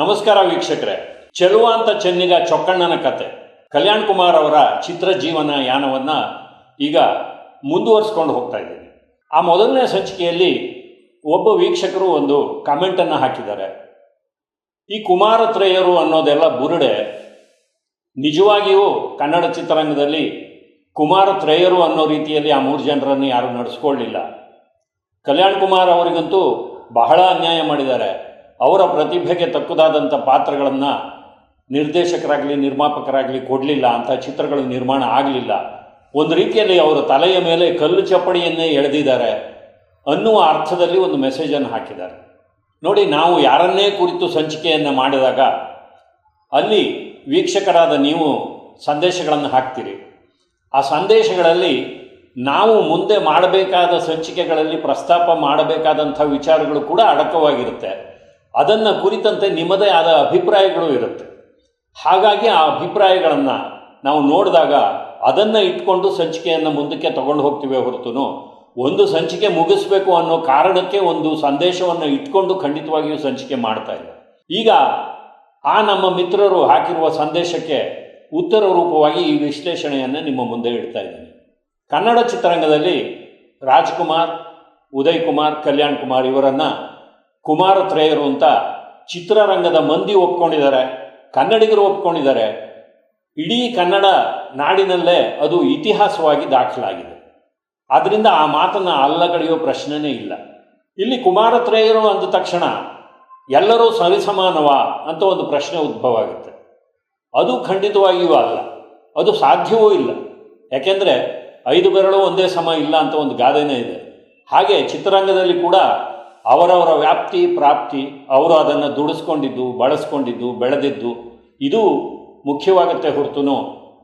ನಮಸ್ಕಾರ ವೀಕ್ಷಕರೇ. ಚೆಲುವ ಅಂತ ಚೆನ್ನಿಗ ಚೊಕ್ಕಣ್ಣನ ಕತೆ. ಕಲ್ಯಾಣ್ ಕುಮಾರ್ ಅವರ ಚಿತ್ರ ಜೀವನ ಯಾನವನ್ನು ಈಗ ಮುಂದುವರಿಸ್ಕೊಂಡು ಹೋಗ್ತಾ ಇದ್ದೀನಿ. ಆ ಮೊದಲನೇ ಸಂಚಿಕೆಯಲ್ಲಿ ಒಬ್ಬ ವೀಕ್ಷಕರು ಒಂದು ಕಾಮೆಂಟನ್ನು ಹಾಕಿದ್ದಾರೆ. ಈ ಕುಮಾರತ್ರಯರು ಅನ್ನೋದೆಲ್ಲ ಬುರುಡೆ. ನಿಜವಾಗಿಯೂ ಕನ್ನಡ ಚಿತ್ರರಂಗದಲ್ಲಿ ಕುಮಾರತ್ರಯರು ಅನ್ನೋ ರೀತಿಯಲ್ಲಿ ಆ ಮೂರು ಜನರನ್ನು ಯಾರೂ ನಡೆಸ್ಕೊಳ್ಳಿಲ್ಲ ಕಲ್ಯಾಣ್ ಕುಮಾರ್ ಅವರಿಗಂತೂ ಬಹಳ ಅನ್ಯಾಯ ಮಾಡಿದ್ದಾರೆ. ಅವರ ಪ್ರತಿಭೆಗೆ ತಕ್ಕುದಾದಂಥ ಪಾತ್ರಗಳನ್ನು ನಿರ್ದೇಶಕರಾಗಲಿ, ನಿರ್ಮಾಪಕರಾಗಲಿ ಕೊಡಲಿಲ್ಲ ಅಂಥ ಚಿತ್ರಗಳು ನಿರ್ಮಾಣ ಆಗಲಿಲ್ಲ. ಒಂದು ರೀತಿಯಲ್ಲಿ ಅವರ ತಲೆಯ ಮೇಲೆ ಕಲ್ಲು ಚಪ್ಪಡಿಯನ್ನೇ ಎಳೆದಿದ್ದಾರೆ ಅನ್ನುವ ಅರ್ಥದಲ್ಲಿ ಒಂದು ಮೆಸೇಜನ್ನು ಹಾಕಿದ್ದಾರೆ. ನೋಡಿ, ನಾವು ಯಾರನ್ನೇ ಕುರಿತು ಸಂಚಿಕೆಯನ್ನು ಮಾಡಿದಾಗ ಅಲ್ಲಿ ವೀಕ್ಷಕರಾದ ನೀವು ಸಂದೇಶಗಳನ್ನು ಹಾಕ್ತೀರಿ. ಆ ಸಂದೇಶಗಳಲ್ಲಿ ನಾವು ಮುಂದೆ ಮಾಡಬೇಕಾದ ಸಂಚಿಕೆಗಳಲ್ಲಿ ಪ್ರಸ್ತಾಪ ಮಾಡಬೇಕಾದಂಥ ವಿಚಾರಗಳು ಕೂಡ ಅಡಕವಾಗಿರುತ್ತೆ. ಅದನ್ನು ಕುರಿತಂತೆ ನಿಮ್ಮದೇ ಆದ ಅಭಿಪ್ರಾಯಗಳು ಇರುತ್ತೆ. ಹಾಗಾಗಿ ಆ ಅಭಿಪ್ರಾಯಗಳನ್ನು ನಾವು ನೋಡಿದಾಗ ಅದನ್ನು ಇಟ್ಕೊಂಡು ಸಂಚಿಕೆಯನ್ನು ಮುಂದಕ್ಕೆ ತಗೊಂಡು ಹೋಗ್ತೀವಿ ಹೊರತು ಒಂದು ಸಂಚಿಕೆ ಮುಗಿಸ್ಬೇಕು ಅನ್ನೋ ಕಾರಣಕ್ಕೆ ಒಂದು ಸಂದೇಶವನ್ನು ಇಟ್ಕೊಂಡು ಖಂಡಿತವಾಗಿಯೂ ಸಂಚಿಕೆ ಮಾಡ್ತಾ ಇಲ್ಲ. ಈಗ ಆ ನಮ್ಮ ಮಿತ್ರರು ಹಾಕಿರುವ ಸಂದೇಶಕ್ಕೆ ಉತ್ತರ ರೂಪವಾಗಿ ಈ ವಿಶ್ಲೇಷಣೆಯನ್ನು ನಿಮ್ಮ ಮುಂದೆ ಇಡ್ತಾ ಇದ್ದೀನಿ. ಕನ್ನಡ ಚಿತ್ರರಂಗದಲ್ಲಿ ರಾಜ್ಕುಮಾರ್, ಉದಯ್ ಕುಮಾರ್, ಕಲ್ಯಾಣ್ ಕುಮಾರ್ ಇವರನ್ನು ಕುಮಾರತ್ರಯರು ಅಂತ ಚಿತ್ರರಂಗದ ಮಂದಿ ಒಪ್ಕೊಂಡಿದ್ದಾರೆ, ಕನ್ನಡಿಗರು ಒಪ್ಕೊಂಡಿದ್ದಾರೆ. ಇಡೀ ಕನ್ನಡ ನಾಡಿನಲ್ಲೇ ಅದು ಇತಿಹಾಸವಾಗಿ ದಾಖಲಾಗಿದೆ. ಆದ್ದರಿಂದ ಆ ಮಾತನ್ನು ಅಲ್ಲಗಳೆಯೋ ಪ್ರಶ್ನೆನೇ ಇಲ್ಲ. ಇಲ್ಲಿ ಕುಮಾರತ್ರೇಯರು ಅಂದ ತಕ್ಷಣ ಎಲ್ಲರೂ ಸರಿಸಮಾನವ ಅಂತ ಒಂದು ಪ್ರಶ್ನೆ ಉದ್ಭವ ಆಗುತ್ತೆ. ಅದು ಖಂಡಿತವಾಗಿಯೂ ಅಲ್ಲ. ಅದು ಸಾಧ್ಯವೂ ಇಲ್ಲ. ಯಾಕೆಂದರೆ ಐದು ಬೆರಳು ಒಂದೇ ಸಮ ಇಲ್ಲ ಅಂತ ಒಂದು ಗಾದೆನೇ ಇದೆ. ಹಾಗೆ ಚಿತ್ರರಂಗದಲ್ಲಿ ಕೂಡ ಅವರವರ ವ್ಯಾಪ್ತಿ ಪ್ರಾಪ್ತಿ, ಅವರು ಅದನ್ನು ದುಡಿಸ್ಕೊಂಡಿದ್ದು, ಬಳಸ್ಕೊಂಡಿದ್ದು, ಬೆಳೆದಿದ್ದು, ಇದು ಮುಖ್ಯವಾಗುತ್ತೆ ಹೊರತು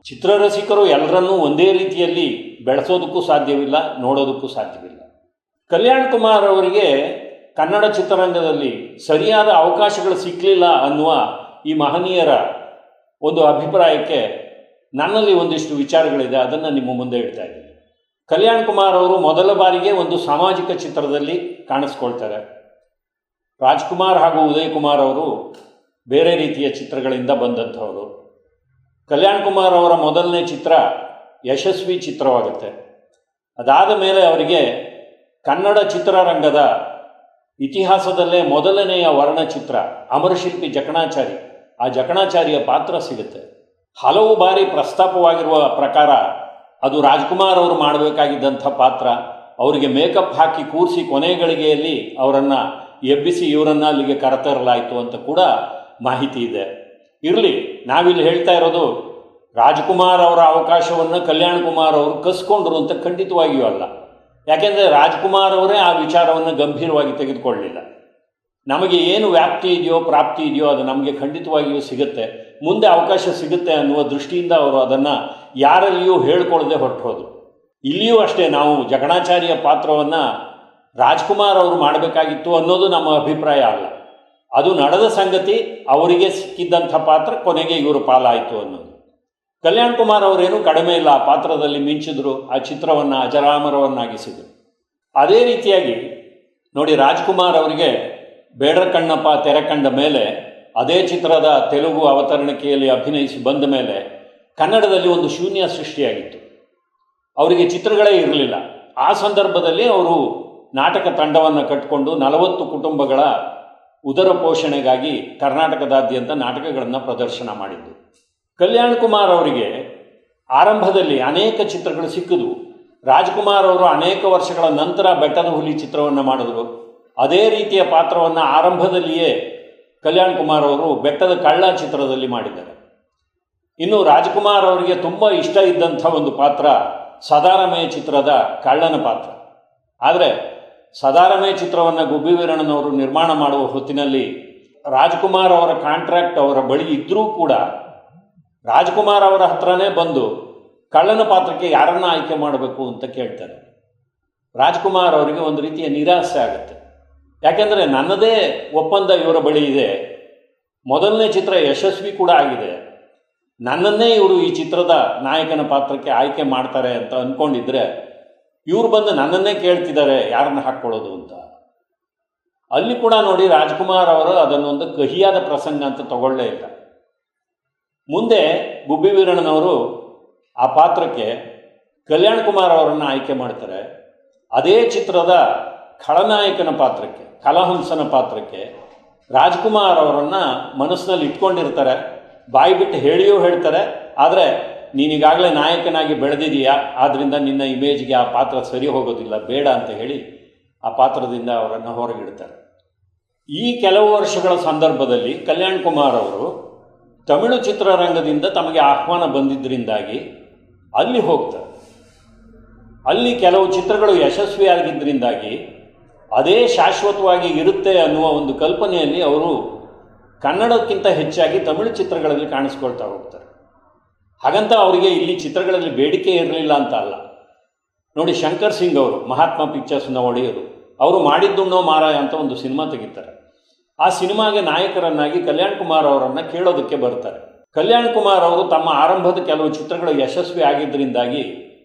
ಚಿತ್ರರಸಿಕರು ಎಲ್ಲರನ್ನೂ ಒಂದೇ ರೀತಿಯಲ್ಲಿ ಬೆಳೆಸೋದಕ್ಕೂ ಸಾಧ್ಯವಿಲ್ಲ, ನೋಡೋದಕ್ಕೂ ಸಾಧ್ಯವಿಲ್ಲ. ಕಲ್ಯಾಣ್ ಕುಮಾರ್ ಅವರಿಗೆ ಕನ್ನಡ ಚಿತ್ರರಂಗದಲ್ಲಿ ಸರಿಯಾದ ಅವಕಾಶಗಳು ಸಿಕ್ಕಲಿಲ್ಲ ಅನ್ನುವ ಈ ಮಹನೀಯರ ಒಂದು ಅಭಿಪ್ರಾಯಕ್ಕೆ ನನ್ನಲ್ಲಿ ಒಂದಿಷ್ಟು ವಿಚಾರಗಳಿದೆ, ಅದನ್ನು ನಿಮ್ಮ ಮುಂದೆ ಇಡ್ತಾ ಇದ್ದೀನಿ. ಕಲ್ಯಾಣ್ ಕುಮಾರ್ ಅವರು ಮೊದಲ ಬಾರಿಗೆ ಒಂದು ಸಾಮಾಜಿಕ ಚಿತ್ರದಲ್ಲಿ ಕಾಣಿಸ್ಕೊಳ್ತಾರೆ. ರಾಜ್ಕುಮಾರ್ ಹಾಗೂ ಉದಯ್ ಕುಮಾರ್ ಅವರು ಬೇರೆ ರೀತಿಯ ಚಿತ್ರಗಳಿಂದ ಬಂದಂಥವರು. ಕಲ್ಯಾಣ್ ಕುಮಾರ್ ಅವರ ಮೊದಲನೇ ಚಿತ್ರ ಯಶಸ್ವಿ ಚಿತ್ರವಾಗುತ್ತೆ. ಅದಾದ ಮೇಲೆ ಅವರಿಗೆ ಕನ್ನಡ ಚಿತ್ರರಂಗದ ಇತಿಹಾಸದಲ್ಲೇ ಮೊದಲನೆಯ ವರ್ಣಚಿತ್ರ ಅಮರಶಿಲ್ಪಿ ಜಕಣಾಚಾರಿ. ಆ ಜಕಣಾಚಾರಿಯ ಪಾತ್ರ ಸಿಗುತ್ತೆ. ಹಲವು ಬಾರಿ ಪ್ರಸ್ತಾಪವಾಗಿರುವ ಪ್ರಕಾರ ಅದು ರಾಜ್ಕುಮಾರ್ ಅವರು ಮಾಡಬೇಕಾಗಿದ್ದಂಥ ಪಾತ್ರ. ಅವರಿಗೆ ಮೇಕಪ್ ಹಾಕಿ ಕೂರಿಸಿ ಕೊನೆ ಗಳಿಗೆಯಲ್ಲಿ ಅವರನ್ನು ಎಬ್ಬಿಸಿ ಇವರನ್ನು ಅಲ್ಲಿಗೆ ಕರೆತರಲಾಯಿತು ಅಂತ ಕೂಡ ಮಾಹಿತಿ ಇದೆ. ಇರಲಿ, ನಾವಿಲ್ಲಿ ಹೇಳ್ತಾ ಇರೋದು, ರಾಜ್ಕುಮಾರ್ ಅವರ ಅವಕಾಶವನ್ನು ಕಲ್ಯಾಣ್ ಕುಮಾರ್ ಅವರು ಕಸ್ಕೊಂಡ್ರು ಅಂತ ಖಂಡಿತವಾಗಿಯೂ ಅಲ್ಲ. ಯಾಕೆಂದರೆ ರಾಜ್ಕುಮಾರ್ ಅವರೇ ಆ ವಿಚಾರವನ್ನು ಗಂಭೀರವಾಗಿ ತೆಗೆದುಕೊಳ್ಳಲಿಲ್ಲ. ನಮಗೆ ಏನು ವ್ಯಾಪ್ತಿ ಇದೆಯೋ, ಪ್ರಾಪ್ತಿ ಇದೆಯೋ ಅದು ನಮಗೆ ಖಂಡಿತವಾಗಿಯೂ ಸಿಗುತ್ತೆ. ಮುಂದೆ ಅವಕಾಶ ಸಿಗುತ್ತೆ ಅನ್ನುವ ದೃಷ್ಟಿಯಿಂದ ಅವರು ಅದನ್ನು ಯಾರಲ್ಲಿಯೂ ಹೇಳ್ಕೊಳ್ಳದೆ ಹೊರಟೋದು ಇಲ್ಲಿಯೂ ಅಷ್ಟೇ ನಾವು ಜಗಣಾಚಾರ್ಯ ಪಾತ್ರವನ್ನು ರಾಜ್ಕುಮಾರ್ ಅವರು ಮಾಡಬೇಕಾಗಿತ್ತು ಅನ್ನೋದು ನಮ್ಮ ಅಭಿಪ್ರಾಯ ಅಲ್ಲ. ಅದು ನಡೆದ ಸಂಗತಿ, ಅವರಿಗೆ ಸಿಕ್ಕಿದ್ದಂಥ ಪಾತ್ರ ಕೊನೆಗೆ ಇವರು ಪಾಲಾಯಿತು ಅನ್ನೋದು. ಕಲ್ಯಾಣ್ ಕುಮಾರ್ ಅವರೇನು ಕಡಿಮೆ ಇಲ್ಲ, ಆ ಪಾತ್ರದಲ್ಲಿ ಮಿಂಚಿದ್ರು, ಆ ಚಿತ್ರವನ್ನು ಅಜರಾಮರವನ್ನಾಗಿಸಿದರು. ಅದೇ ರೀತಿಯಾಗಿ ನೋಡಿ ರಾಜ್ಕುಮಾರ್ ಅವರಿಗೆ ಬೇಡರ ಕಣ್ಣಪ್ಪ ತೆರೆ ಕಂಡ ಮೇಲೆ ಅದೇ ಚಿತ್ರದ ತೆಲುಗು ಅವತರಣಿಕೆಯಲ್ಲಿ ಅಭಿನಯಿಸಿ ಬಂದ ಮೇಲೆ ಕನ್ನಡದಲ್ಲಿ ಒಂದು ಶೂನ್ಯ ಸೃಷ್ಟಿಯಾಗಿತ್ತು. ಅವರಿಗೆ ಚಿತ್ರಗಳೇ ಇರಲಿಲ್ಲ. ಆ ಸಂದರ್ಭದಲ್ಲಿ ಅವರು ನಾಟಕ ತಂಡವನ್ನು ಕಟ್ಟಿಕೊಂಡು ನಲವತ್ತು ಕುಟುಂಬಗಳ ಉದರ ಪೋಷಣೆಗಾಗಿ ಕರ್ನಾಟಕದಾದ್ಯಂತ ನಾಟಕಗಳನ್ನು ಪ್ರದರ್ಶನ ಮಾಡಿದ್ದು. ಕಲ್ಯಾಣ್ ಕುಮಾರ್ ಅವರಿಗೆ ಆರಂಭದಲ್ಲಿ ಅನೇಕ ಚಿತ್ರಗಳು ಸಿಕ್ಕಿದ್ವು. ರಾಜ್ಕುಮಾರ್ ಅವರು ಅನೇಕ ವರ್ಷಗಳ ನಂತರ ಬೆಟ್ಟದ ಹುಲಿ ಚಿತ್ರವನ್ನು ಮಾಡಿದ್ರು. ಅದೇ ರೀತಿಯ ಪಾತ್ರವನ್ನು ಆರಂಭದಲ್ಲಿಯೇ ಕಲ್ಯಾಣ್ ಕುಮಾರ್ ಅವರು ಬೆಟ್ಟದ ಕಳ್ಳ ಚಿತ್ರದಲ್ಲಿ ಮಾಡಿದ್ದಾರೆ. ಇನ್ನು ರಾಜ್ಕುಮಾರ್ ಅವರಿಗೆ ತುಂಬ ಇಷ್ಟ ಇದ್ದಂಥ ಒಂದು ಪಾತ್ರ ಸದಾರಮಯ ಚಿತ್ರದ ಕಳ್ಳನ ಪಾತ್ರ. ಆದರೆ ಸದಾರಮಯ ಚಿತ್ರವನ್ನು ಗುಬ್ಬಿ ವೀರಣ್ಣನವರು ನಿರ್ಮಾಣ ಮಾಡುವ ಹೊತ್ತಿನಲ್ಲಿ ರಾಜ್ಕುಮಾರ್ ಅವರ ಕಾಂಟ್ರಾಕ್ಟ್ ಅವರ ಬಳಿ ಇದ್ದರೂ ಕೂಡ ರಾಜ್ಕುಮಾರ್ ಅವರ ಹತ್ರನೇ ಬಂದು ಕಳ್ಳನ ಪಾತ್ರಕ್ಕೆ ಯಾರನ್ನ ಆಯ್ಕೆ ಮಾಡಬೇಕು ಅಂತ ಕೇಳ್ತಾರೆ. ರಾಜ್ಕುಮಾರ್ ಅವರಿಗೆ ಒಂದು ರೀತಿಯ ನಿರಾಸೆ ಆಗುತ್ತೆ. ಯಾಕೆಂದರೆ ನನ್ನದೇ ಒಪ್ಪಂದ ಇವರ ಬಳಿ ಇದೆ. ಮೊದಲನೇ ಚಿತ್ರ ಯಶಸ್ವಿ ಕೂಡ ಆಗಿದೆ. ನನ್ನನ್ನೇ ಇವರು ಈ ಚಿತ್ರದ ನಾಯಕನ ಪಾತ್ರಕ್ಕೆ ಆಯ್ಕೆ ಮಾಡ್ತಾರೆ ಅಂತ ಅಂದ್ಕೊಂಡಿದ್ರೆ ಇವರು ಬಂದು ನನ್ನನ್ನೇ ಕೇಳ್ತಿದ್ದಾರೆ, ಯಾರನ್ನ ಹಾಕ್ಕೊಳ್ಳೋದು ಅಂತ. ಅಲ್ಲಿ ಕೂಡ ನೋಡಿ ರಾಜ್ಕುಮಾರ್ ಅವರು ಅದನ್ನೊಂದು ಕಹಿಯಾದ ಪ್ರಸಂಗ ಅಂತ ತಗೊಳ್ಳೇ ಇಲ್ಲ. ಮುಂದೆ ಗುಬ್ಬಿ ವೀರಣ್ಣನವರು ಆ ಪಾತ್ರಕ್ಕೆ ಕಲ್ಯಾಣ್ ಕುಮಾರ್ ಅವರನ್ನು ಆಯ್ಕೆ ಮಾಡ್ತಾರೆ. ಅದೇ ಚಿತ್ರದ ಖಳನಾಯಕನ ಪಾತ್ರಕ್ಕೆ, ಕಲಹಂಸನ ಪಾತ್ರಕ್ಕೆ ರಾಜ್ಕುಮಾರ್ ಅವರನ್ನು ಮನಸ್ಸಿನಲ್ಲಿ ಇಟ್ಕೊಂಡಿರ್ತಾರೆ. ಬಾಯಿ ಬಿಟ್ಟು ಹೇಳಿಯೂ ಹೇಳ್ತಾರೆ. ಆದರೆ ನೀನೀಗಾಗಲೇ ನಾಯಕನಾಗಿ ಬೆಳೆದಿದೀಯಾ? ಆದ್ದರಿಂದ ನಿನ್ನ ಇಮೇಜ್ಗೆ ಆ ಪಾತ್ರ ಸರಿ ಹೋಗೋದಿಲ್ಲ, ಬೇಡ ಅಂತ ಹೇಳಿ ಆ ಪಾತ್ರದಿಂದ ಅವರನ್ನು ಹೊರಗಿಡ್ತಾರೆ. ಈ ಕೆಲವು ವರ್ಷಗಳ ಸಂದರ್ಭದಲ್ಲಿ ಕಲ್ಯಾಣ್ ಕುಮಾರ್ ಅವರು ತಮಿಳು ಚಿತ್ರರಂಗದಿಂದ ತಮಗೆ ಆಹ್ವಾನ ಬಂದಿದ್ದರಿಂದಾಗಿ ಅಲ್ಲಿ ಹೋಗ್ತಾರೆ. ಅಲ್ಲಿ ಕೆಲವು ಚಿತ್ರಗಳು ಯಶಸ್ವಿಯಾಗಿದ್ದರಿಂದಾಗಿ ಅದೇ ಶಾಶ್ವತವಾಗಿ ಇರುತ್ತೆ ಅನ್ನುವ ಒಂದು ಕಲ್ಪನೆಯಲ್ಲಿ ಅವರು ಕನ್ನಡಕ್ಕಿಂತ ಹೆಚ್ಚಾಗಿ ತಮಿಳು ಚಿತ್ರಗಳಲ್ಲಿ ಕಾಣಿಸ್ಕೊಳ್ತಾ ಹೋಗ್ತಾರೆ. ಹಾಗಂತ ಅವರಿಗೆ ಇಲ್ಲಿ ಚಿತ್ರಗಳಲ್ಲಿ ಬೇಡಿಕೆ ಇರಲಿಲ್ಲ ಅಂತ ಅಲ್ಲ. ನೋಡಿ ಶಂಕರ್ ಸಿಂಗ್ ಅವರು, ಮಹಾತ್ಮ ಪಿಕ್ಚರ್ಸ್ನ ಒಡೆಯರು. ಅವರು ಮಾಡಿದ್ದುಣ್ಣೋ ಮಾರಾಯ ಅಂತ ಒಂದು ಸಿನಿಮಾ ತೆಗಿತಾರೆ. ಆ ಸಿನಿಮಾಗೆ ನಾಯಕರನ್ನಾಗಿ ಕಲ್ಯಾಣ್ ಕುಮಾರ್ ಅವರನ್ನು ಕೇಳೋದಕ್ಕೆ ಬರ್ತಾರೆ. ಕಲ್ಯಾಣ್ ಕುಮಾರ್ ಅವರು ತಮ್ಮ ಆರಂಭದ ಕೆಲವು ಚಿತ್ರಗಳು ಯಶಸ್ವಿ ಆಗಿದ್ದರಿಂದಾಗಿ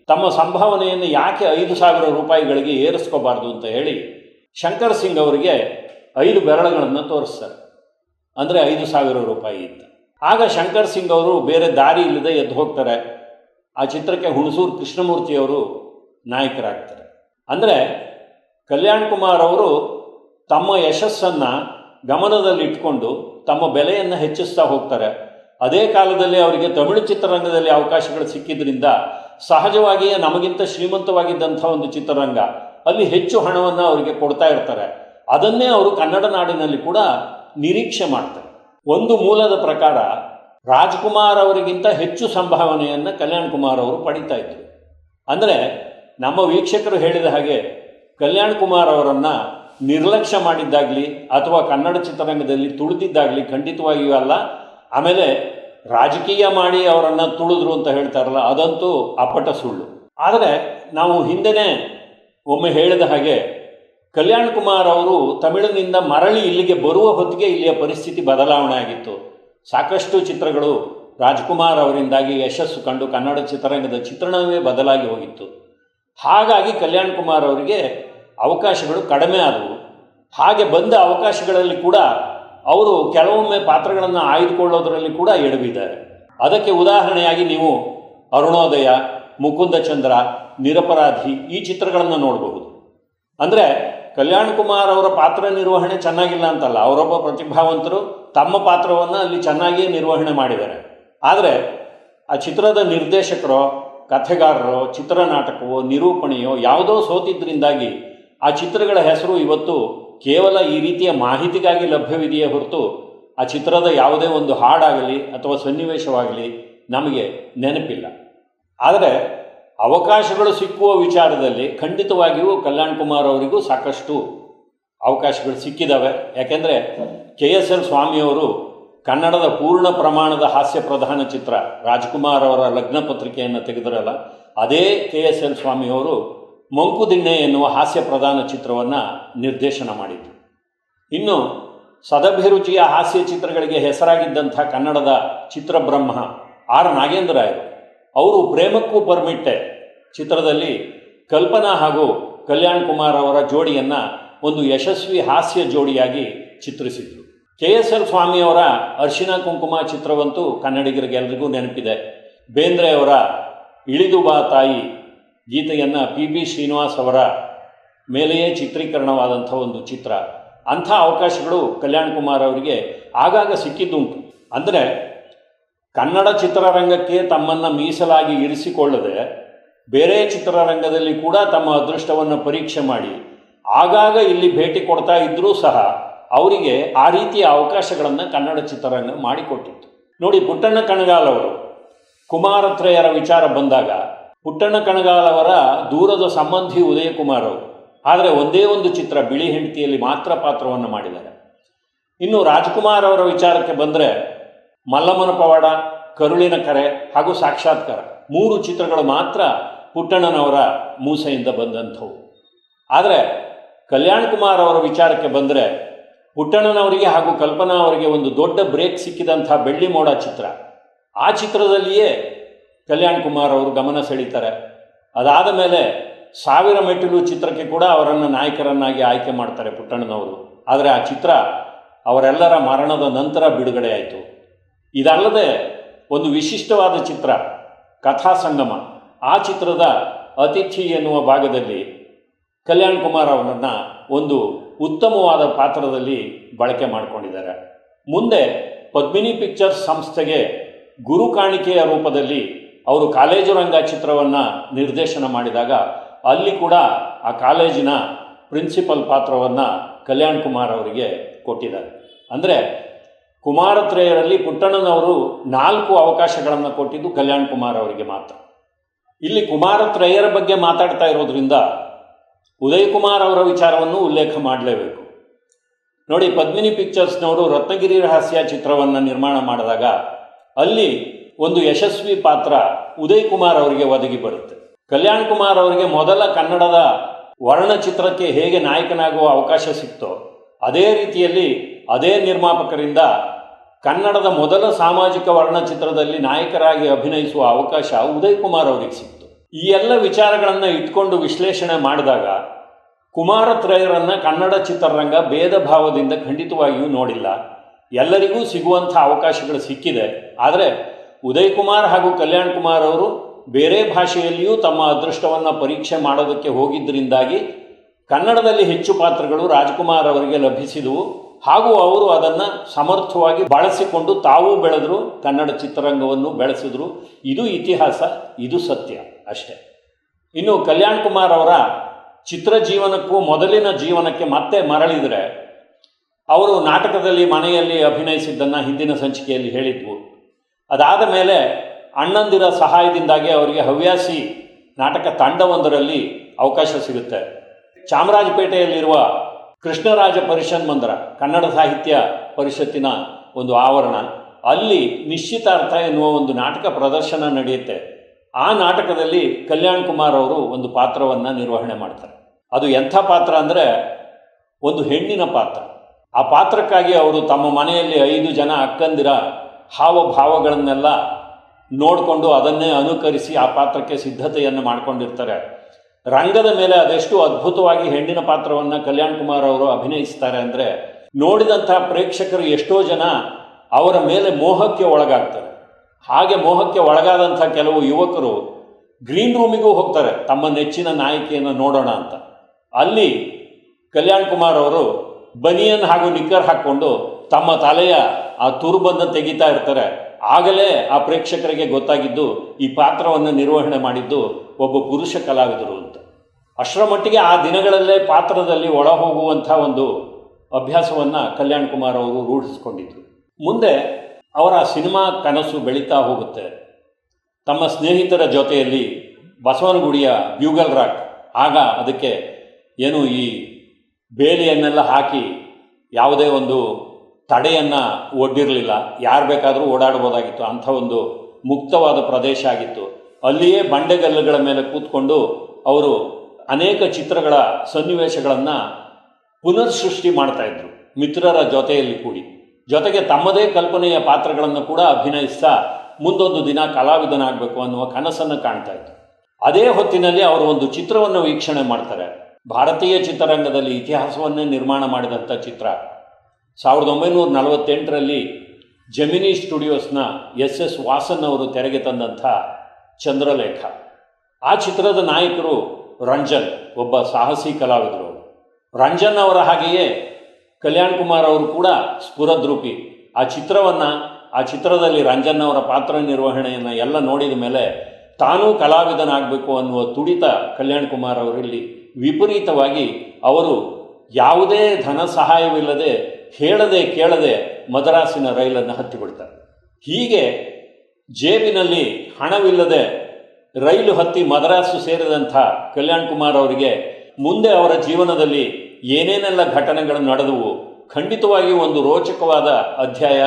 ತಮ್ಮ ಸಂಭಾವನೆಯನ್ನು ಯಾಕೆ ಐದು ಸಾವಿರ ರೂಪಾಯಿಗಳಿಗೆ ಏರಿಸ್ಕೋಬಾರ್ದು ಅಂತ ಹೇಳಿ ಶಂಕರ್ ಸಿಂಗ್ ಅವರಿಗೆ ಐದು ಬೆರಳುಗಳನ್ನು ತೋರಿಸ್ತಾರೆ. ಅಂದರೆ ಐದು ಸಾವಿರ ರೂಪಾಯಿ ಅಂತ. ಆಗ ಶಂಕರ್ ಸಿಂಗ್ ಅವರು ಬೇರೆ ದಾರಿ ಇಲ್ಲದೆ ಎದ್ದು ಹೋಗ್ತಾರೆ. ಆ ಚಿತ್ರಕ್ಕೆ ಹುಣಸೂರು ಕೃಷ್ಣಮೂರ್ತಿಯವರು ನಾಯಕರಾಗ್ತಾರೆ. ಅಂದರೆ ಕಲ್ಯಾಣ್ ಕುಮಾರ್ ಅವರು ತಮ್ಮ ಯಶಸ್ಸನ್ನು ಗಮನದಲ್ಲಿಟ್ಕೊಂಡು ತಮ್ಮ ಬೆಲೆಯನ್ನು ಹೆಚ್ಚಿಸ್ತಾ ಹೋಗ್ತಾರೆ. ಅದೇ ಕಾಲದಲ್ಲಿ ಅವರಿಗೆ ತಮಿಳು ಚಿತ್ರರಂಗದಲ್ಲಿ ಅವಕಾಶಗಳು ಸಿಕ್ಕಿದ್ರಿಂದ ಸಹಜವಾಗಿಯೇ ನಮಗಿಂತ ಶ್ರೀಮಂತವಾಗಿದ್ದಂಥ ಒಂದು ಚಿತ್ರರಂಗ ಅಲ್ಲಿ ಹೆಚ್ಚು ಹಣವನ್ನು ಅವರಿಗೆ ಕೊಡ್ತಾ ಇರ್ತಾರೆ. ಅದನ್ನೇ ಅವರು ಕನ್ನಡ ನಾಡಿನಲ್ಲಿ ಕೂಡ ನಿರೀಕ್ಷೆ ಮಾಡ್ತಾರೆ. ಒಂದು ಮೂಲದ ಪ್ರಕಾರ ರಾಜ್ಕುಮಾರ್ ಅವರಿಗಿಂತ ಹೆಚ್ಚು ಸಂಭಾವನೆಯನ್ನು ಕಲ್ಯಾಣ್ ಕುಮಾರ್ ಅವರು ಪಡಿತಾ ಇದ್ರು. ಅಂದರೆ ನಮ್ಮ ವೀಕ್ಷಕರು ಹೇಳಿದ ಹಾಗೆ ಕಲ್ಯಾಣ್ ಕುಮಾರ್ ಅವರನ್ನು ನಿರ್ಲಕ್ಷ್ಯ ಮಾಡಿದ್ದಾಗಲಿ ಅಥವಾ ಕನ್ನಡ ಚಿತ್ರರಂಗದಲ್ಲಿ ತುಳಿದಿದ್ದಾಗಲಿ ಖಂಡಿತವಾಗಿಯೂ ಅಲ್ಲ. ಆಮೇಲೆ ರಾಜಕೀಯ ಮಾಡಿ ಅವರನ್ನು ತುಳಿದ್ರು ಅಂತ ಹೇಳ್ತಾರಲ್ಲ, ಅದಂತೂ ಅಪಟ ಸುಳ್ಳು. ಆದರೆ ನಾವು ಹಿಂದೆನೇ ಒಮ್ಮೆ ಹೇಳಿದ ಹಾಗೆ, ಕಲ್ಯಾಣ್ ಕುಮಾರ್ ಅವರು ತಮಿಳಿನಿಂದ ಮರಳಿ ಇಲ್ಲಿಗೆ ಬರುವ ಹೊತ್ತಿಗೆ ಇಲ್ಲಿಯ ಪರಿಸ್ಥಿತಿ ಬದಲಾವಣೆ ಆಗಿತ್ತು. ಸಾಕಷ್ಟು ಚಿತ್ರಗಳು ರಾಜ್ಕುಮಾರ್ ಅವರಿಂದಾಗಿ ಯಶಸ್ಸು ಕಂಡು ಕನ್ನಡ ಚಿತ್ರರಂಗದ ಚಿತ್ರಣವೇ ಬದಲಾಗಿ ಹೋಗಿತ್ತು. ಹಾಗಾಗಿ ಕಲ್ಯಾಣ್ ಕುಮಾರ್ ಅವರಿಗೆ ಅವಕಾಶಗಳು ಕಡಿಮೆ ಆದವು. ಹಾಗೆ ಬಂದ ಅವಕಾಶಗಳಲ್ಲಿ ಕೂಡ ಅವರು ಕೆಲವೊಮ್ಮೆ ಪಾತ್ರಗಳನ್ನು ಆಯ್ದುಕೊಳ್ಳೋದರಲ್ಲಿ ಕೂಡ ಎಡವಿದ್ದಾರೆ. ಅದಕ್ಕೆ ಉದಾಹರಣೆಯಾಗಿ ನೀವು ಅರುಣೋದಯ ಮುಕುಂದ ಚಂದ್ರ, ನಿರಪರಾಧಿ ಈ ಚಿತ್ರಗಳನ್ನು ನೋಡಬಹುದು. ಅಂದರೆ ಕಲ್ಯಾಣ್ ಕುಮಾರ್ ಅವರ ಪಾತ್ರ ನಿರ್ವಹಣೆ ಚೆನ್ನಾಗಿಲ್ಲ ಅಂತಲ್ಲ, ಅವರೊಬ್ಬ ಪ್ರತಿಭಾವಂತರು ತಮ್ಮ ಪಾತ್ರವನ್ನು ಅಲ್ಲಿ ಚೆನ್ನಾಗಿಯೇ ನಿರ್ವಹಣೆ ಮಾಡಿದ್ದಾರೆ. ಆದರೆ ಆ ಚಿತ್ರದ ನಿರ್ದೇಶಕರೋ, ಕಥೆಗಾರರೋ ಚಿತ್ರನಾಟಕವೋ ನಿರೂಪಣೆಯೋ ಯಾವುದೋ ಸೋತಿದ್ದರಿಂದಾಗಿ ಆ ಚಿತ್ರಗಳ ಹೆಸರು ಇವತ್ತು ಕೇವಲ ಈ ರೀತಿಯ ಮಾಹಿತಿಗಾಗಿ ಲಭ್ಯವಿದೆಯೇ ಹೊರತು ಆ ಚಿತ್ರದ ಯಾವುದೇ ಒಂದು ಹಾಡಾಗಲಿ ಅಥವಾ ಸನ್ನಿವೇಶವಾಗಲಿ ನಮಗೆ ನೆನಪಿಲ್ಲ. ಆದರೆ ಅವಕಾಶಗಳು ಸಿಕ್ಕುವ ವಿಚಾರದಲ್ಲಿ ಖಂಡಿತವಾಗಿಯೂ ಕಲ್ಯಾಣ್ ಕುಮಾರ್ ಅವರಿಗೂ ಸಾಕಷ್ಟು ಅವಕಾಶಗಳು ಸಿಕ್ಕಿದ್ದಾವೆ ಯಾಕೆಂದರೆ ಕೆ ಎಸ್ ಎಲ್ ಸ್ವಾಮಿಯವರು ಕನ್ನಡದ ಪೂರ್ಣ ಪ್ರಮಾಣದ ಹಾಸ್ಯ ಪ್ರಧಾನ ಚಿತ್ರ ರಾಜ್ಕುಮಾರ್ ಅವರ ಲಗ್ನ ಪತ್ರಿಕೆಯನ್ನು ತೆಗೆದರಲ್ಲ, ಅದೇ ಕೆ ಎಸ್ ಎಲ್ ಸ್ವಾಮಿಯವರು ಮಂಕುದಿಣ್ಣೆ ಎನ್ನುವ ಹಾಸ್ಯ ಪ್ರಧಾನ ಚಿತ್ರವನ್ನು ನಿರ್ದೇಶನ ಮಾಡಿದರು. ಇನ್ನು ಸದಭಿರುಚಿಯ ಹಾಸ್ಯ ಚಿತ್ರಗಳಿಗೆ ಹೆಸರಾಗಿದ್ದಂಥ ಕನ್ನಡದ ಚಿತ್ರಬ್ರಹ್ಮ ಆರ್ ನಾಗೇಂದ್ರ ನಾಗೇಂದ್ರಾಯರು ಅವರು ಪ್ರೇಮಕ್ಕೂ ಪರ್ಮಿಟ್ಟೆ ಚಿತ್ರದಲ್ಲಿ ಕಲ್ಪನಾ ಹಾಗೂ ಕಲ್ಯಾಣ್ ಕುಮಾರ್ ಅವರ ಜೋಡಿಯನ್ನು ಒಂದು ಯಶಸ್ವಿ ಹಾಸ್ಯ ಜೋಡಿಯಾಗಿ ಚಿತ್ರಿಸಿದರು. ಕೆ ಎಸ್ ಎಲ್ ಸ್ವಾಮಿಯವರ ಅರ್ಶಿನ ಕುಂಕುಮ ಚಿತ್ರವಂತೂ ಕನ್ನಡಿಗರಿಗೆಲ್ಲರಿಗೂ ನೆನಪಿದೆ. ಬೇಂದ್ರೆಯವರ ಇಳಿದು ಬಾ ತಾಯಿ ಗೀತೆಯನ್ನು ಪಿ ಬಿ ಶ್ರೀನಿವಾಸ್ ಅವರ ಮೇಲೆಯೇ ಚಿತ್ರೀಕರಣವಾದಂಥ ಒಂದು ಚಿತ್ರ. ಅಂಥ ಅವಕಾಶಗಳು ಕಲ್ಯಾಣ್ ಕುಮಾರ್ ಅವರಿಗೆ ಆಗಾಗ ಸಿಕ್ಕಿದ್ದುಂಟು. ಅಂದರೆ ಕನ್ನಡ ಚಿತ್ರರಂಗಕ್ಕೆ ತಮ್ಮನ್ನು ಮೀಸಲಾಗಿ ಇರಿಸಿಕೊಳ್ಳದೆ ಬೇರೆ ಚಿತ್ರರಂಗದಲ್ಲಿ ಕೂಡ ತಮ್ಮ ಅದೃಷ್ಟವನ್ನು ಪರೀಕ್ಷೆ ಮಾಡಿ, ಆಗಾಗ ಇಲ್ಲಿ ಭೇಟಿ ಕೊಡ್ತಾ ಇದ್ದರೂ ಸಹ ಅವರಿಗೆ ಆ ರೀತಿಯ ಅವಕಾಶಗಳನ್ನು ಕನ್ನಡ ಚಿತ್ರರಂಗ ಮಾಡಿಕೊಟ್ಟಿತ್ತು. ನೋಡಿ, ಪುಟ್ಟಣ್ಣ ಕಣಗಾಲ್ ಅವರು, ಕುಮಾರತ್ರಯರ ವಿಚಾರ ಬಂದಾಗ, ಪುಟ್ಟಣ್ಣ ಕಣಗಾಲ್ ಅವರ ದೂರದ ಸಂಬಂಧಿ ಉದಯಕುಮಾರ್ ಅವರು, ಆದರೆ ಒಂದೇ ಒಂದು ಚಿತ್ರ ಬಿಳಿ ಹೆಂಡತಿಯಲ್ಲಿ ಮಾತ್ರ ಪಾತ್ರವನ್ನು ಮಾಡಿದ್ದಾರೆ. ಇನ್ನು ರಾಜ್ಕುಮಾರ್ ಅವರ ವಿಚಾರಕ್ಕೆ ಬಂದರೆ ಮಲ್ಲಮ್ಮನ ಪವಾಡ, ಕರುಳಿನ ಕರೆ ಹಾಗೂ ಸಾಕ್ಷಾತ್ಕಾರ. ಮೂರು ಚಿತ್ರಗಳು ಮಾತ್ರ ಪುಟ್ಟಣ್ಣನವರ ಮೂಸೆಯಿಂದ ಬಂದಂಥವು. ಆದರೆ ಕಲ್ಯಾಣ್ ಕುಮಾರ್ ಅವರ ವಿಚಾರಕ್ಕೆ ಬಂದರೆ ಪುಟ್ಟಣ್ಣನವರಿಗೆ ಹಾಗೂ ಕಲ್ಪನಾ ಅವರಿಗೆ ಒಂದು ದೊಡ್ಡ ಬ್ರೇಕ್ ಸಿಕ್ಕಿದಂಥ ಬೆಳ್ಳಿ ಮೋಡ ಚಿತ್ರ. ಆ ಚಿತ್ರದಲ್ಲಿಯೇ ಕಲ್ಯಾಣ್ ಕುಮಾರ್ ಅವರು ಗಮನ ಸೆಳೀತಾರೆ. ಅದಾದ ಮೇಲೆ ಸಾವಿರ ಮೆಟ್ಟಿಲು ಚಿತ್ರಕ್ಕೆ ಕೂಡ ಅವರನ್ನು ನಾಯಕರನ್ನಾಗಿ ಆಯ್ಕೆ ಮಾಡ್ತಾರೆ ಪುಟ್ಟಣ್ಣನವರು. ಆದರೆ ಆ ಚಿತ್ರ ಅವರೆಲ್ಲರ ಮರಣದ ನಂತರ ಬಿಡುಗಡೆ ಆಯಿತು ಇದಲ್ಲದೆ ಒಂದು ವಿಶಿಷ್ಟವಾದ ಚಿತ್ರ, ಕಥಾ ಸಂಗಮ. ಆ ಚಿತ್ರದ ಅತಿಥಿ ಎನ್ನುವ ಭಾಗದಲ್ಲಿ ಕಲ್ಯಾಣ್ ಕುಮಾರ್ ಅವರನ್ನು ಒಂದು ಉತ್ತಮವಾದ ಪಾತ್ರದಲ್ಲಿ ಬಳಕೆ ಮಾಡಿಕೊಂಡಿದ್ದಾರೆ. ಮುಂದೆ ಪದ್ಮಿನಿ ಪಿಕ್ಚರ್ಸ್ ಸಂಸ್ಥೆಗೆ ಗುರು ಕಾಣಿಕೆಯ ರೂಪದಲ್ಲಿ ಅವರು ಕಾಲೇಜು ರಂಗ ಚಿತ್ರವನ್ನು ನಿರ್ದೇಶನ ಮಾಡಿದಾಗ ಅಲ್ಲಿ ಕೂಡ ಆ ಕಾಲೇಜಿನ ಪ್ರಿನ್ಸಿಪಲ್ ಪಾತ್ರವನ್ನು ಕಲ್ಯಾಣ್ ಕುಮಾರ್ ಅವರಿಗೆ ಕೊಟ್ಟಿದ್ದಾರೆ. ಅಂದರೆ ಕುಮಾರತ್ರಯರಲ್ಲಿ ಪುಟ್ಟಣ್ಣನವರು ನಾಲ್ಕು ಅವಕಾಶಗಳನ್ನು ಕೊಟ್ಟಿದ್ದು ಕಲ್ಯಾಣ್ ಕುಮಾರ್ ಅವರಿಗೆ ಮಾತ್ರ. ಇಲ್ಲಿ ಕುಮಾರತ್ರಯರ ಬಗ್ಗೆ ಮಾತಾಡ್ತಾ ಇರೋದ್ರಿಂದ ಉದಯ್ ಕುಮಾರ್ ಅವರ ವಿಚಾರವನ್ನು ಉಲ್ಲೇಖ ಮಾಡಲೇಬೇಕು. ನೋಡಿ, ಪದ್ಮಿನಿ ಪಿಕ್ಚರ್ಸ್ನವರು ರತ್ನಗಿರಿ ರಹಸ್ಯ ಚಿತ್ರವನ್ನು ನಿರ್ಮಾಣ ಮಾಡಿದಾಗ ಅಲ್ಲಿ ಒಂದು ಯಶಸ್ವಿ ಪಾತ್ರ ಉದಯ್ ಕುಮಾರ್ ಅವರಿಗೆ ಒದಗಿ ಬರುತ್ತೆ. ಕಲ್ಯಾಣ್ ಕುಮಾರ್ ಅವರಿಗೆ ಮೊದಲ ಕನ್ನಡದ ವರ್ಣಚಿತ್ರಕ್ಕೆ ಹೇಗೆ ನಾಯಕನಾಗುವ ಅವಕಾಶ ಸಿಕ್ತೋ, ಅದೇ ರೀತಿಯಲ್ಲಿ ಅದೇ ನಿರ್ಮಾಪಕರಿಂದ ಕನ್ನಡದ ಮೊದಲ ಸಾಮಾಜಿಕ ವರ್ಣಚಿತ್ರದಲ್ಲಿ ನಾಯಕರಾಗಿ ಅಭಿನಯಿಸುವ ಅವಕಾಶ ಉದಯ್ ಕುಮಾರ್ ಅವರಿಗೆ ಸಿಕ್ತು. ಈ ಎಲ್ಲ ವಿಚಾರಗಳನ್ನು ಇಟ್ಕೊಂಡು ವಿಶ್ಲೇಷಣೆ ಮಾಡಿದಾಗ ಕುಮಾರತ್ರಯರನ್ನ ಕನ್ನಡ ಚಿತ್ರರಂಗ ಭೇದ ಭಾವದಿಂದ ಖಂಡಿತವಾಗಿಯೂ ನೋಡಿಲ್ಲ. ಎಲ್ಲರಿಗೂ ಸಿಗುವಂಥ ಅವಕಾಶಗಳು ಸಿಕ್ಕಿದೆ. ಆದರೆ ಉದಯ್ ಕುಮಾರ್ ಹಾಗೂ ಕಲ್ಯಾಣ್ ಕುಮಾರ್ ಅವರು ಬೇರೆ ಭಾಷೆಯಲ್ಲಿಯೂ ತಮ್ಮ ಅದೃಷ್ಟವನ್ನು ಪರೀಕ್ಷೆ ಮಾಡೋದಕ್ಕೆ ಹೋಗಿದ್ದರಿಂದಾಗಿ ಕನ್ನಡದಲ್ಲಿ ಹೆಚ್ಚು ಪಾತ್ರಗಳು ರಾಜ್ಕುಮಾರ್ ಅವರಿಗೆ ಲಭಿಸಿದವು. ಹಾಗೂ ಅವರು ಅದನ್ನು ಸಮರ್ಥವಾಗಿ ಬಳಸಿಕೊಂಡು ತಾವೂ ಬೆಳೆದರು, ಕನ್ನಡ ಚಿತ್ರರಂಗವನ್ನು ಬೆಳೆಸಿದ್ರು. ಇದು ಇತಿಹಾಸ, ಇದು ಸತ್ಯ ಅಷ್ಟೇ. ಇನ್ನು ಕಲ್ಯಾಣ್ ಕುಮಾರ್ ಅವರ ಚಿತ್ರ ಜೀವನಕ್ಕೂ ಮೊದಲಿನ ಜೀವನಕ್ಕೆ ಮತ್ತೆ ಮರಳಿದರೆ, ಅವರು ನಾಟಕದಲ್ಲಿ ಮನೆಯಲ್ಲಿ ಅಭಿನಯಿಸಿದ್ದನ್ನು ಹಿಂದಿನ ಸಂಚಿಕೆಯಲ್ಲಿ ಹೇಳಿದ್ವು. ಅದಾದ ಮೇಲೆ ಅಣ್ಣಂದಿರ ಸಹಾಯದಿಂದಾಗಿ ಅವರಿಗೆ ಹವ್ಯಾಸಿ ನಾಟಕ ತಂಡವೊಂದರಲ್ಲಿ ಅವಕಾಶ ಸಿಗುತ್ತೆ. ಚಾಮರಾಜಪೇಟೆಯಲ್ಲಿರುವ ಕೃಷ್ಣರಾಜ ಪರಿಷನ್ ಮಂದಿರ, ಕನ್ನಡ ಸಾಹಿತ್ಯ ಪರಿಷತ್ತಿನ ಒಂದು ಆವರಣ. ಅಲ್ಲಿ ನಿಶ್ಚಿತಾರ್ಥ ಎನ್ನುವ ಒಂದು ನಾಟಕ ಪ್ರದರ್ಶನ ನಡೆಯುತ್ತೆ. ಆ ನಾಟಕದಲ್ಲಿ ಕಲ್ಯಾಣ್ ಕುಮಾರ್ ಅವರು ಒಂದು ಪಾತ್ರವನ್ನು ನಿರ್ವಹಣೆ ಮಾಡ್ತಾರೆ. ಅದು ಎಂಥ ಪಾತ್ರ ಅಂದರೆ, ಒಂದು ಹೆಣ್ಣಿನ ಪಾತ್ರ. ಆ ಪಾತ್ರಕ್ಕಾಗಿ ಅವರು ತಮ್ಮ ಮನೆಯಲ್ಲಿ ಐದು ಜನ ಅಕ್ಕಂದಿರ ಹಾವಭಾವಗಳನ್ನೆಲ್ಲ ನೋಡಿಕೊಂಡು ಅದನ್ನೇ ಅನುಕರಿಸಿ ಆ ಪಾತ್ರಕ್ಕೆ ಸಿದ್ಧತೆಯನ್ನು ಮಾಡಿಕೊಂಡಿರ್ತಾರೆ. ರಂಗದ ಮೇಲೆ ಅದೆಷ್ಟು ಅದ್ಭುತವಾಗಿ ಹೆಣ್ಣಿನ ಪಾತ್ರವನ್ನು ಕಲ್ಯಾಣ್ ಕುಮಾರ್ ಅವರು ಅಭಿನಯಿಸ್ತಾರೆ ಅಂದರೆ ನೋಡಿದಂಥ ಪ್ರೇಕ್ಷಕರು ಎಷ್ಟೋ ಜನ ಅವರ ಮೇಲೆ ಮೋಹಕ್ಕೆ ಒಳಗಾಗ್ತಾರೆ. ಹಾಗೆ ಮೋಹಕ್ಕೆ ಒಳಗಾದಂಥ ಕೆಲವು ಯುವಕರು ಗ್ರೀನ್ ರೂಮಿಗೂ ಹೋಗ್ತಾರೆ, ತಮ್ಮ ನೆಚ್ಚಿನ ನಾಯಕಿಯನ್ನು ನೋಡೋಣ ಅಂತ. ಅಲ್ಲಿ ಕಲ್ಯಾಣ್ ಕುಮಾರ್ ಅವರು ಬನಿಯನ್ ಹಾಗೂ ನಿಕ್ಕರ್ ಹಾಕ್ಕೊಂಡು ತಮ್ಮ ತಲೆಯ ಆ ತುರುಬನ್ನು ತೆಗಿತಾ ಇರ್ತಾರೆ. ಆಗಲೇ ಆ ಪ್ರೇಕ್ಷಕರಿಗೆ ಗೊತ್ತಾಗಿದ್ದು ಈ ಪಾತ್ರವನ್ನು ನಿರ್ವಹಣೆ ಮಾಡಿದ್ದು ಒಬ್ಬ ಪುರುಷ ಕಲಾವಿದರು ಅಂತ. ಅಷ್ಟರ ಮಟ್ಟಿಗೆ ಆ ದಿನಗಳಲ್ಲೇ ಪಾತ್ರದಲ್ಲಿ ಒಳ ಹೋಗುವಂಥ ಒಂದು ಅಭ್ಯಾಸವನ್ನು ಕಲ್ಯಾಣ್ ಕುಮಾರ್ ಅವರು ರೂಢಿಸಿಕೊಂಡಿದ್ರು. ಮುಂದೆ ಅವರ ಸಿನಿಮಾ ಕನಸು ಬೆಳೀತಾ ಹೋಗುತ್ತೆ. ತಮ್ಮ ಸ್ನೇಹಿತರ ಜೊತೆಯಲ್ಲಿ ಬಸವನಗುಡಿಯ ಬ್ಯೂಗಲ್ ರಾಕ್, ಆಗ ಅದಕ್ಕೆ ಏನು ಈ ಬೇಲಿಯನ್ನೆಲ್ಲ ಹಾಕಿ ಯಾವುದೇ ಒಂದು ತಡೆಯನ್ನು ಒಡ್ಡಿರಲಿಲ್ಲ. ಯಾರು ಬೇಕಾದರೂ ಓಡಾಡ್ಬೋದಾಗಿತ್ತು. ಅಂಥ ಒಂದು ಮುಕ್ತವಾದ ಪ್ರದೇಶ ಆಗಿತ್ತು. ಅಲ್ಲಿಯೇ ಬಂಡೆಗಲ್ಲುಗಳ ಮೇಲೆ ಕೂತ್ಕೊಂಡು ಅವರು ಅನೇಕ ಚಿತ್ರಗಳ ಸನ್ನಿವೇಶಗಳನ್ನು ಪುನರ್ ಸೃಷ್ಟಿ ಮಾಡ್ತಾ ಇದ್ರು, ಮಿತ್ರರ ಜೊತೆಯಲ್ಲಿ ಕೂಡಿ. ಜೊತೆಗೆ ತಮ್ಮದೇ ಕಲ್ಪನೆಯ ಪಾತ್ರಗಳನ್ನು ಕೂಡ ಅಭಿನಯಿಸ್ತಾ ಮುಂದೊಂದು ದಿನ ಕಲಾವಿದನಾಗಬೇಕು ಅನ್ನುವ ಕನಸನ್ನು ಕಾಣ್ತಾ ಇದ್ರು. ಅದೇ ಹೊತ್ತಿನಲ್ಲಿ ಅವರು ಒಂದು ಚಿತ್ರವನ್ನು ವೀಕ್ಷಣೆ ಮಾಡ್ತಾರೆ. ಭಾರತೀಯ ಚಿತ್ರರಂಗದಲ್ಲಿ ಇತಿಹಾಸವನ್ನೇ ನಿರ್ಮಾಣ ಮಾಡಿದಂಥ ಚಿತ್ರ. ಸಾವಿರದ ಒಂಬೈನೂರ ನಲವತ್ತೆಂಟರಲ್ಲಿ ಜಮಿನಿ ಸ್ಟುಡಿಯೋಸ್ನ ಎಸ್ ಎಸ್ ವಾಸನ್ ಅವರು ತೆರೆಗೆ ತಂದಂಥ ಚಂದ್ರಲೇಖ. ಆ ಚಿತ್ರದ ನಾಯಕರು ರಂಜನ್, ಒಬ್ಬ ಸಾಹಸಿ ಕಲಾವಿದರು ರಂಜನ್ ಅವರ ಹಾಗೆಯೇ ಕಲ್ಯಾಣ್ ಕುಮಾರ್ ಅವರು ಕೂಡ ಸ್ಫುರದ್ರೂಪಿ. ಆ ಚಿತ್ರವನ್ನು, ಆ ಚಿತ್ರದಲ್ಲಿ ರಂಜನ್ ಅವರ ಪಾತ್ರ ನಿರ್ವಹಣೆಯನ್ನು ಎಲ್ಲ ನೋಡಿದ ಮೇಲೆ ತಾನೂ ಕಲಾವಿದನಾಗಬೇಕು ಅನ್ನುವ ತುಡಿತ ಕಲ್ಯಾಣ್ ಕುಮಾರ್ ಅವರಲ್ಲಿ ವಿಪರೀತವಾಗಿ ಅವರು ಯಾವುದೇ ಧನ ಸಹಾಯವಿಲ್ಲದೆ ಹೇಳದೆ ಕೇಳದೆ ಮದ್ರಾಸಿನ ರೈಲನ್ನು ಹತ್ತಿಬಿಡ್ತಾರೆ. ಹೀಗೆ ಜೇಬಿನಲ್ಲಿ ಹಣವಿಲ್ಲದೆ ರೈಲು ಹತ್ತಿ ಮದ್ರಾಸು ಸೇರಿದಂಥ ಕಲ್ಯಾಣ್ ಕುಮಾರ್ ಅವರಿಗೆ ಮುಂದೆ ಅವರ ಜೀವನದಲ್ಲಿ ಏನೇನೆಲ್ಲ ಘಟನೆಗಳು ನಡೆದವು ಖಂಡಿತವಾಗಿ ಒಂದು ರೋಚಕವಾದ ಅಧ್ಯಾಯ.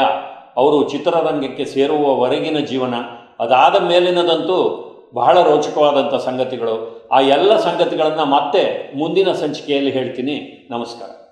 ಅವರು ಚಿತ್ರರಂಗಕ್ಕೆ ಸೇರುವವರೆಗಿನ ಜೀವನ. ಅದಾದ ಮೇಲಿನದಂತೂ ಬಹಳ ರೋಚಕವಾದಂಥ ಸಂಗತಿಗಳು. ಆ ಎಲ್ಲ ಸಂಗತಿಗಳನ್ನು ಮತ್ತೆ ಮುಂದಿನ ಸಂಚಿಕೆಯಲ್ಲಿ ಹೇಳ್ತೀನಿ. ನಮಸ್ಕಾರ.